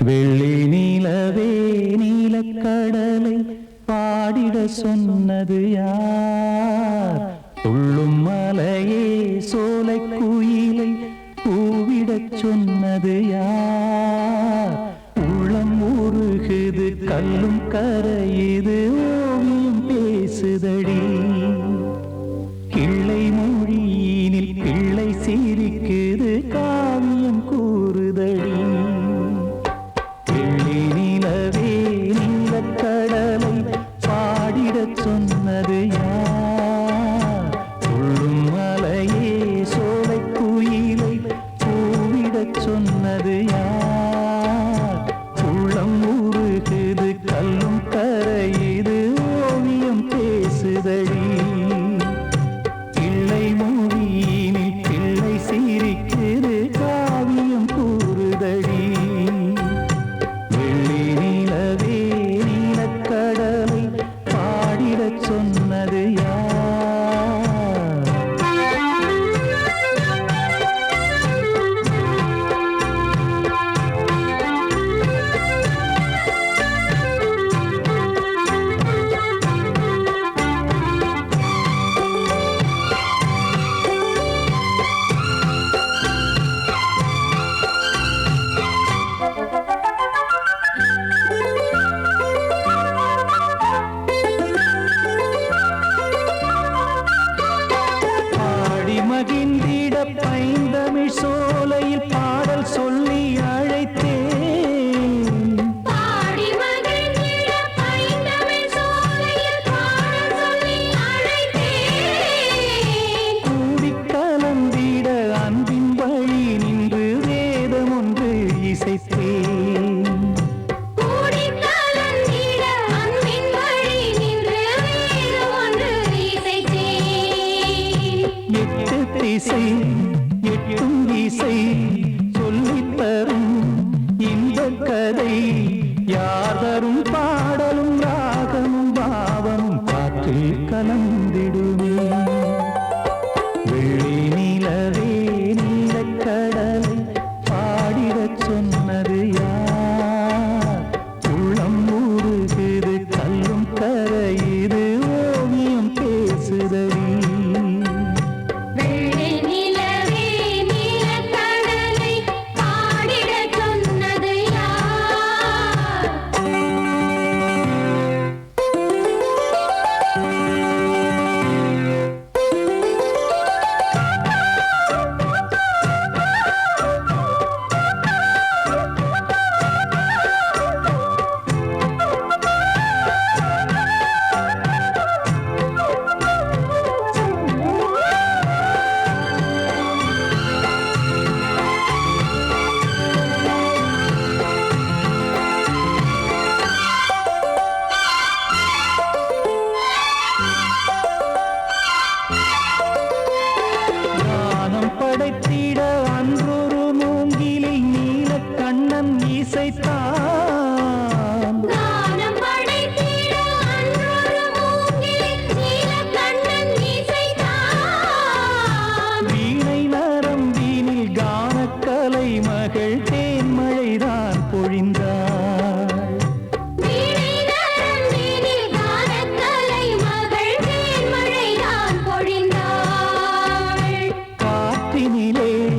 வெள்ளி நிலவே நீலக்கடலை பாடிட சொன்னது யார்? துள்ளும் மலையே சோலை குயிலை கூவிடச் சொன்னது யார்? உள்ளம் உருகுது கல்லும் கரையுது ஓவியம் பேசுதடி. Gitme bir yer பைந்தமிழ் சோலையில் பாடல் சொல்லி அழைத்தேன். கூடி கலந்திட அன்பின் வழி நின்று வேதம் ஒன்று இசைத்தேன். இசை எட்டும் இசை சொல்லித்தரும் இந்த கதை. காற்றினிலே